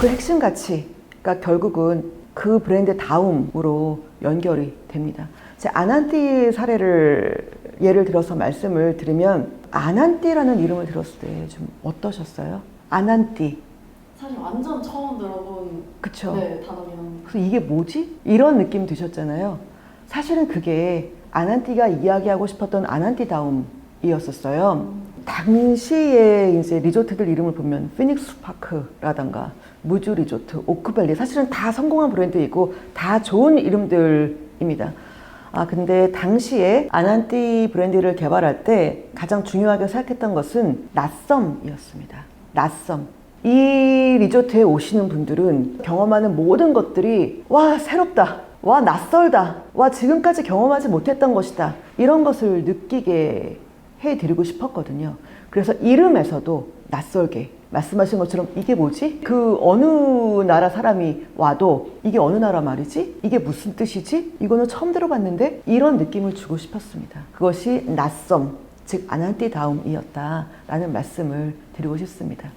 그 핵심 가치가 결국은 그 브랜드 다음으로 연결이 됩니다. 제 아난띠 사례를 예를 들어서 말씀을 드리면 아난띠라는 이름을 들었을 때 좀 어떠셨어요? 아난띠. 사실 완전 처음 들어본 그쵸? 네, 단어긴 합니다. 그래서 이게 뭐지? 이런 느낌 드셨잖아요. 사실은 그게 아난띠가 이야기하고 싶었던 아난띠다움이었었어요. 당시에 이제 리조트들 이름을 보면 피닉스 파크라던가 무주 리조트, 오크밸리 사실은 다 성공한 브랜드이고 다 좋은 이름들입니다. 아 근데 당시에 아난띠 브랜드를 개발할 때 가장 중요하게 생각했던 것은 낯섦이었습니다. 낯섦. 이 리조트에 오시는 분들은 경험하는 모든 것들이 와 새롭다 와 낯설다 와 지금까지 경험하지 못했던 것이다 이런 것을 느끼게 해드리고 싶었거든요 그래서 이름에서도 낯설게 말씀하신 것처럼 이게 뭐지? 그 어느 나라 사람이 와도 이게 어느 나라 말이지? 이게 무슨 뜻이지? 이거는 처음 들어봤는데 이런 느낌을 주고 싶었습니다 그것이 낯섦 즉 아난띠다움이었다라는 말씀을 드리고 싶습니다